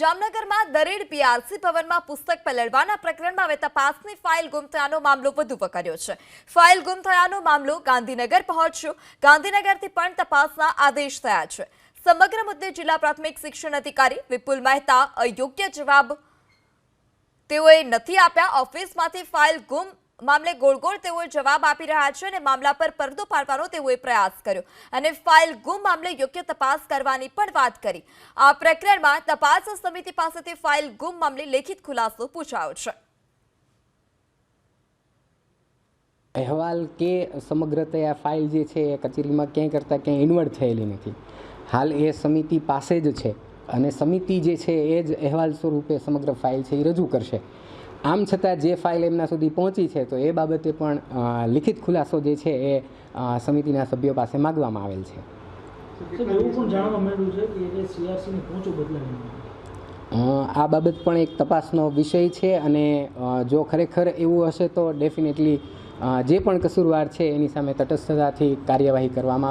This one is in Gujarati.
જામનગરમાં દરેડ પીઆરસી ભવનમાં પુસ્તક પલળવાના પ્રકરણમાં હવે તપાસની ફાઇલ ગુમ થયાનો મામલો વધુ વકર્યો છે. ફાઇલ ગુમ થયાનો મામલો ગાંધીનગર પહોંચ્યો. ગાંધીનગરથી પણ તપાસના આદેશ થયા છે. સમગ્ર મુદ્દે જિલ્લા પ્રાથમિક શિક્ષણ અધિકારી વિપુલ મહેતા અયોગ્ય જવાબ તેઓએ નથી આપ્યા. ઓફિસમાંથી ફાઇલ ગુમ મામલે ગોળ ગોળ તેઓ જવાબ આપી રહ્યા છે અને મામલા પર પરદો પાડવાનો તેઓએ પ્રયાસ કર્યો. અને ફાઇલ ગુમ મામલે યોગ્ય તપાસ કરવાની પણ વાત કરી. આ પ્રકરણમાં તપાસ સમિતિ પાસેથી ફાઇલ ગુમ મામલે લેખિત ખુલાસો પૂછાયો છે. અહેવાલ કે સમગ્રતયા ફાઇલ જે છે એ કચેરીમાં ક્યાંય કરતાં ક્યાંય ઇન્વર્ટ થયેલી નથી. હાલ એ સમિતિ પાસે જ છે અને સમિતિ જે છે એ જ અહેવાલ સ્વરૂપે સમગ્ર ફાઇલ છે એ રજૂ કરશે. આમ છતાં જે ફાઇલ એમના સુધી પહોંચી છે તો એ બાબતે પણ લિખિત ખુલાસો જે છે એ સમિતિના સભ્યો પાસે માગવામાં આવેલ છે. આ બાબત પણ એક તપાસનો વિષય છે અને જો ખરેખર એવું હશે તો ડેફિનેટલી જે પણ કસૂરવાર છે એની સામે તટસ્થતાથી કાર્યવાહી કરવામાં